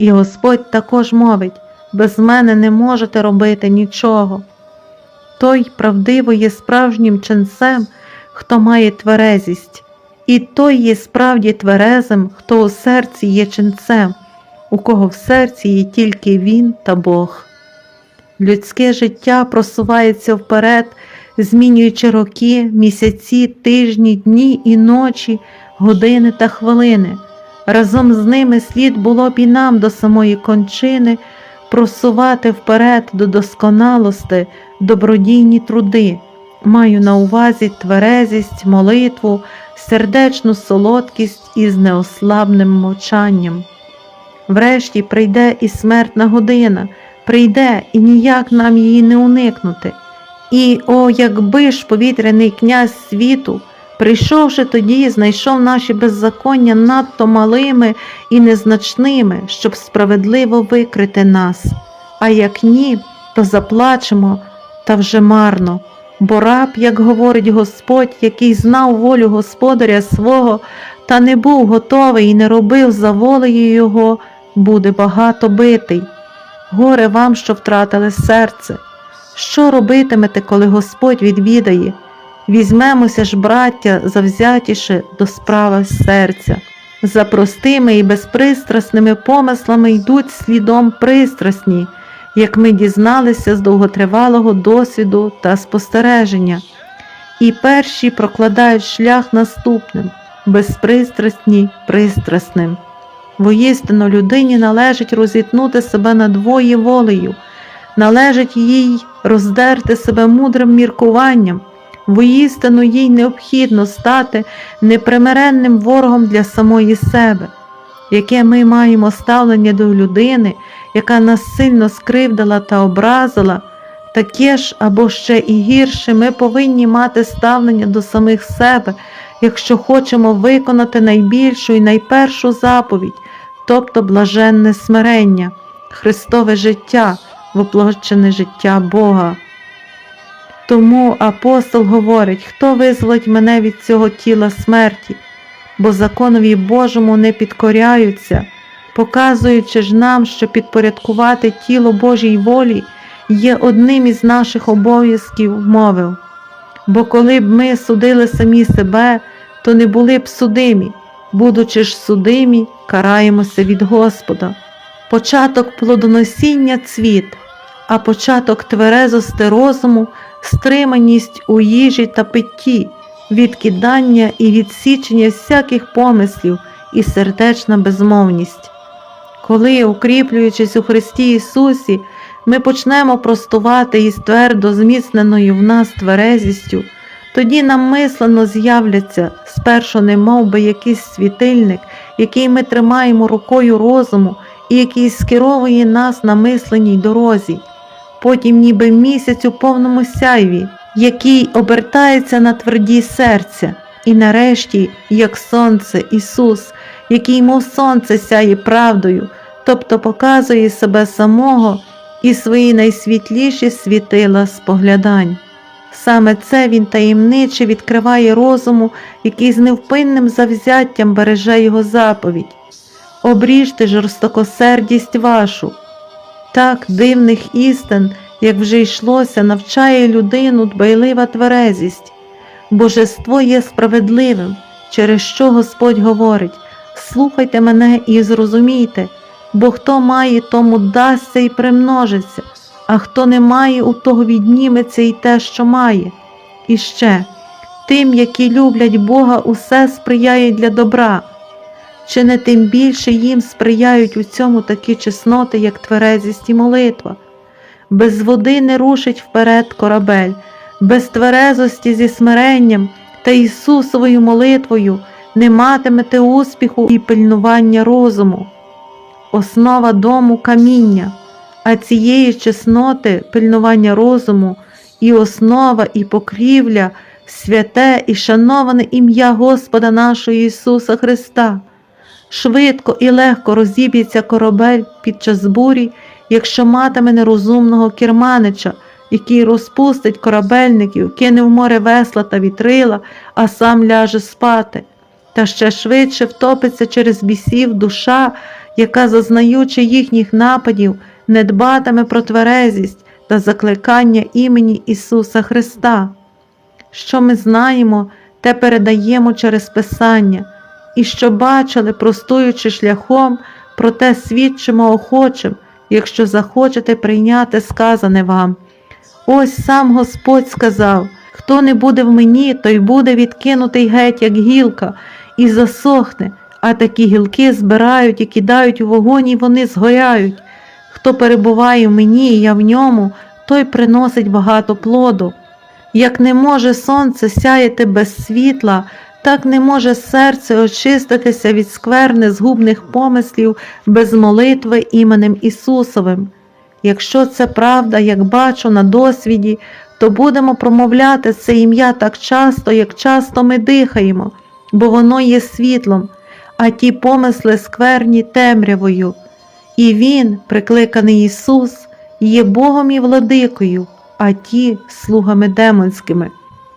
І Господь також мовить без мене не можете робити нічого. Той правдиво є справжнім ченцем, хто має тверезість, і той є справді тверезим, хто у серці є ченцем, у кого в серці є тільки він та Бог. Людське життя просувається вперед, змінюючи роки, місяці, тижні, дні і ночі, години та хвилини. Разом з ними слід було б і нам до самої кончини просувати вперед до досконалости добродійні труди. Маю на увазі тверезість, молитву, сердечну солодкість із неослабним мовчанням. Врешті прийде і смертна година, прийде і ніяк нам її не уникнути. І, о, якби ж повітряний князь світу, прийшовши тоді, знайшов наші беззаконня надто малими і незначними, щоб справедливо викрити нас. А як ні, то заплачемо, та вже марно. Бо раб, як говорить Господь, який знав волю господаря свого, та не був готовий і не робив за волею його, буде багато битий. Горе вам, що втратили серце. Що робитимете, коли Господь відвідає? Візьмемося ж, браття, завзятіше до справи серця. За простими і безпристрасними помислами йдуть слідом пристрасні, як ми дізналися з довготривалого досвіду та спостереження. І перші прокладають шлях наступним, безпристрасні пристрасним. Воістину людині належить розітнути себе надвоє волею, належить їй роздерти себе мудрим міркуванням, воістину їй необхідно стати непримиренним ворогом для самої себе, яке ми маємо ставлення до людини, яка нас сильно скривдила та образила, таке ж або ще і гірше ми повинні мати ставлення до самих себе, якщо хочемо виконати найбільшу і найпершу заповідь, тобто блаженне смирення, Христове життя, воплощене життя Бога. Тому апостол говорить, хто визволить мене від цього тіла смерті, бо законові Божому не підкоряються, показуючи ж нам, що підпорядкувати тіло Божій волі є одним із наших обов'язків, мовив. Бо коли б ми судили самі себе, то не були б судимі, будучи ж судимі, караємося від Господа. Початок плодоносіння цвіт, а початок тверезости розуму, стриманість у їжі та питті, відкидання і відсічення всяких помислів і сердечна безмовність. Коли, укріплюючись у Христі Ісусі, ми почнемо простувати із твердо зміцненою в нас тверезістю, тоді нам мислено з'являться спершу немов би якийсь світильник, який ми тримаємо рукою розуму і який скеровує нас на мисленій дорозі, потім ніби місяць у повному сяйві, який обертається на тверді серця, і нарешті, як сонце, Ісус, який, мов сонце, сяє правдою, тобто показує себе самого і свої найсвітліші світила споглядань. Саме це він таємниче відкриває розуму, який з невпинним завзяттям береже його заповідь. Обріжте жорстокосердість вашу. Так дивних істин, як вже йшлося, навчає людину дбайлива тверезість. Божество є справедливим, через що Господь говорить: слухайте мене і зрозумійте, бо хто має, тому дасться і примножиться, а хто не має, у того відніметься і те, що має. І ще тим, які люблять Бога, усе сприяє для добра. Чи не тим більше їм сприяють у цьому такі чесноти, як тверезість і молитва? Без води не рушить вперед корабель, без тверезості зі смиренням та Ісусовою молитвою не матимете успіху і пильнування розуму. Основа дому каміння, а цієї чесноти пильнування розуму і основа, і покрівля, святе і шановане ім'я Господа нашого Ісуса Христа. Швидко і легко розіб'ється корабель під час бурі, якщо матиме нерозумного керманича, який розпустить корабельників, кине в море весла та вітрила, а сам ляже спати, та ще швидше втопиться через бісів душа, яка, зазнаючи їхніх нападів, не дбатиме про тверезість та закликання імені Ісуса Христа. Що ми знаємо, те передаємо через Писання, і що бачили, простуючи шляхом, проте свідчимо охочим, якщо захочете прийняти сказане вам. Ось сам Господь сказав: хто не буде в мені, той буде відкинутий геть, як гілка, і засохне, а такі гілки збирають і кидають у вогонь, і вони згоряють. Хто перебуває в мені, і я в ньому, той приносить багато плоду. Як не може сонце сяяти без світла, так не може серце очиститися від скверни згубних помислів без молитви іменем Ісусовим. Якщо це правда, як бачу на досвіді, то будемо промовляти це ім'я так часто, як часто ми дихаємо, бо воно є світлом, а ті помисли скверні темрявою. І Він, прикликаний Ісус, є Богом і владикою, а ті слугами демонськими.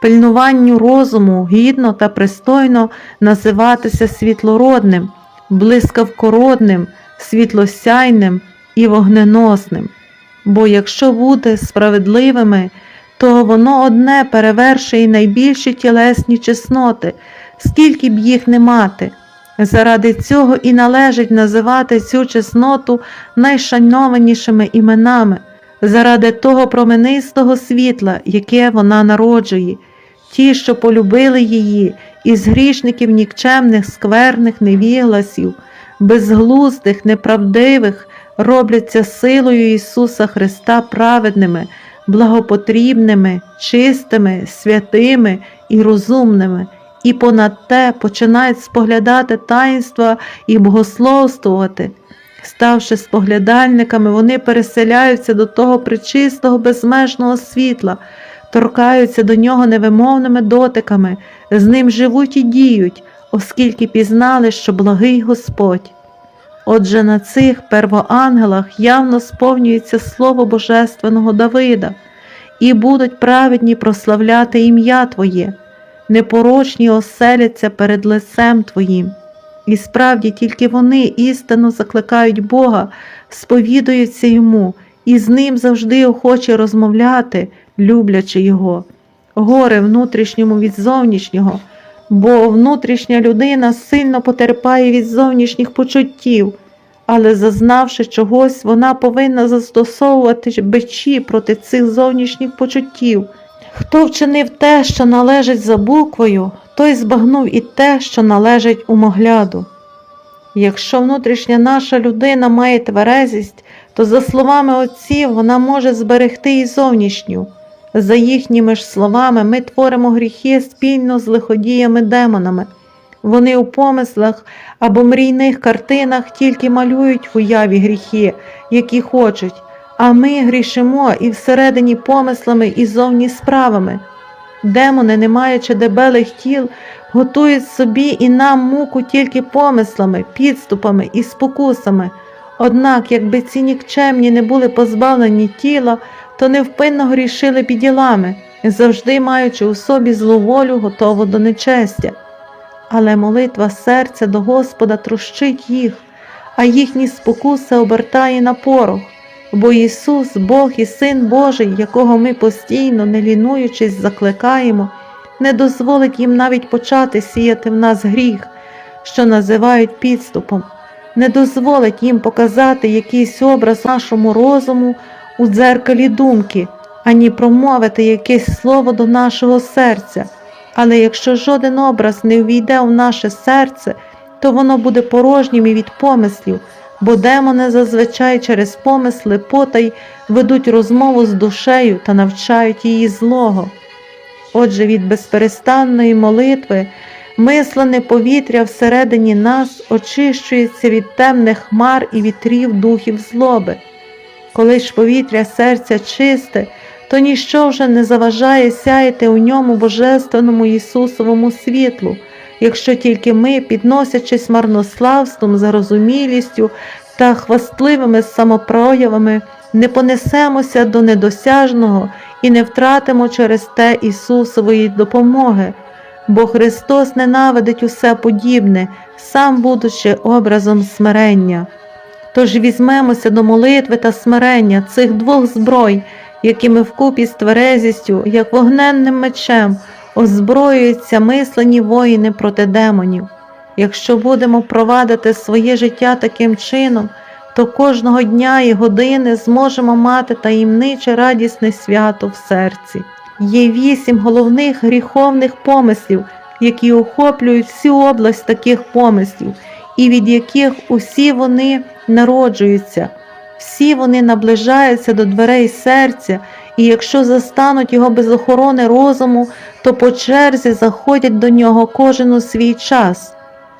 Пильнуванню розуму гідно та пристойно називатися світлородним, блискавкородним, світлосяйним і вогненосним. Бо якщо бути справедливими, то воно одне перевершує найбільші тілесні чесноти, скільки б їх не мати. Заради цього і належить називати цю чесноту найшанованішими іменами, заради того променистого світла, яке вона народжує, ті, що полюбили її, із грішників нікчемних, скверних невігласів, безглуздих, неправдивих, робляться силою Ісуса Христа праведними, благопотрібними, чистими, святими і розумними, і понад те починають споглядати таїнства і богословствувати. Ставши споглядальниками, вони переселяються до того причистого безмежного світла, торкаються до нього невимовними дотиками, з ним живуть і діють, оскільки пізнали, що благий Господь. Отже, на цих первоангелах явно сповнюється слово Божественного Давида, і будуть праведні прославляти ім'я Твоє, непорочні оселяться перед лицем Твоїм. І справді тільки вони істинно закликають Бога, сповідуються йому, і з ним завжди охоче розмовляти, люблячи Його. Горе внутрішньому від зовнішнього, бо внутрішня людина сильно потерпає від зовнішніх почуттів, але зазнавши чогось, вона повинна застосовувати бичі проти цих зовнішніх почуттів. Хто вчинив те, що належить за буквою, той збагнув і те, що належить умогляду. Якщо внутрішня наша людина має тверезість, то, за словами отців, вона може зберегти і зовнішню. За їхніми ж словами, ми творимо гріхи спільно з лиходіями демонами. Вони у помислах або мрійних картинах тільки малюють в уяві гріхи, які хочуть, а ми грішимо і всередині помислами і зовні справами. Демони, не маючи дебелих тіл, готують собі і нам муку тільки помислами, підступами і спокусами. Однак, якби ці нікчемні не були позбавлені тіла, то невпинно грішили під ділами, завжди маючи у собі злу волю, готову до нечестя. Але молитва серця до Господа трощить їх, а їхні спокуси обертає на порох. Бо Ісус, Бог і Син Божий, якого ми постійно, не лінуючись, закликаємо, не дозволить їм навіть почати сіяти в нас гріх, що називають підступом, не дозволить їм показати якийсь образ нашому розуму у дзеркалі думки, ані промовити якесь слово до нашого серця. Але якщо жоден образ не ввійде в наше серце, то воно буде порожнім і від помислів, бо демони зазвичай через помисли потай ведуть розмову з душею та навчають її злого. Отже, від безперестанної молитви мислене повітря всередині нас очищується від темних хмар і вітрів духів злоби. Коли ж повітря серця чисте, то ніщо вже не заважає сяяти у ньому божественному Ісусовому світлу, якщо тільки ми, підносячись марнославством, зарозумілістю та хвастливими самопроявами, не понесемося до недосяжного і не втратимо через те Ісусової допомоги, бо Христос ненавидить усе подібне, сам будучи образом смирення. Тож візьмемося до молитви та смирення цих двох зброй, якими вкупі з тверезістю, як вогненним мечем, озброюються мислені воїни проти демонів. Якщо будемо провадити своє життя таким чином, то кожного дня і години зможемо мати таємниче радісне свято в серці. Є вісім головних гріховних помислів, які охоплюють всю область таких помислів, і від яких усі вони народжуються, всі вони наближаються до дверей серця, і якщо застануть його без охорони розуму, то по черзі заходять до нього кожен у свій час.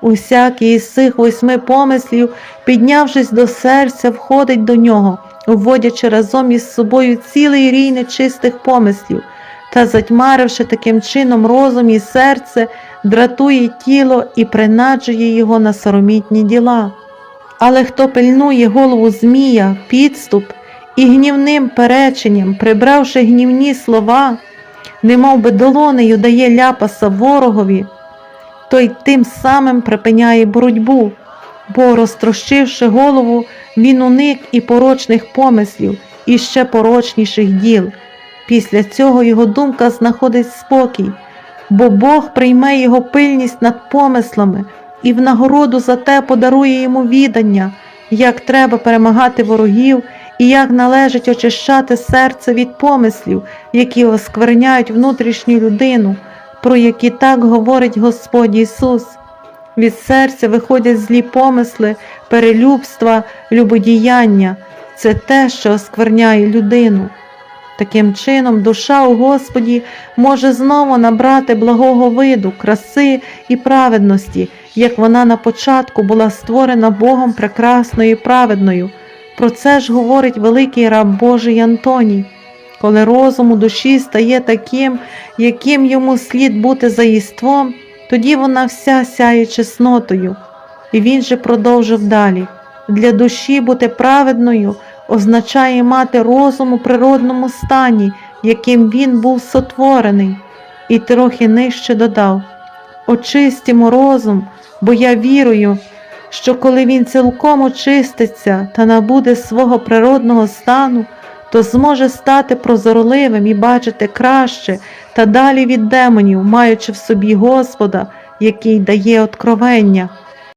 Усякий із цих восьми помислів, піднявшись до серця, входить до нього, вводячи разом із собою цілий рій нечистих помислів, та, затьмаривши таким чином розум і серце, дратує тіло і принаджує його на соромітні діла. Але хто пильнує голову Змія, підступ і гнівним переченням, прибравши гнівні слова, немов би долонею дає ляпаса ворогові, той тим самим припиняє боротьбу, бо, розтрощивши голову, він уник і порочних помислів, і ще порочніших діл. Після цього його думка знаходить спокій, бо Бог прийме його пильність над помислами і в нагороду за те подарує йому відання, як треба перемагати ворогів і як належить очищати серце від помислів, які оскверняють внутрішню людину, про які так говорить Господь Ісус. Від серця виходять злі помисли, перелюбства, любодіяння це те, що оскверняє людину. Таким чином, душа у Господі може знову набрати благого виду, краси і праведності, як вона на початку була створена Богом прекрасною і праведною. Про це ж говорить великий раб Божий Антоній. Коли розум у душі стає таким, яким йому слід бути за єством, тоді вона вся сяє чеснотою. І він же продовжив далі. Для душі бути праведною означає мати розум у природному стані, яким він був сотворений, і трохи нижче додав Очистімо розум, бо я вірую, що коли він цілком очиститься та набуде свого природного стану, то зможе стати прозорливим і бачити краще та далі від демонів, маючи в собі Господа, який дає откровення.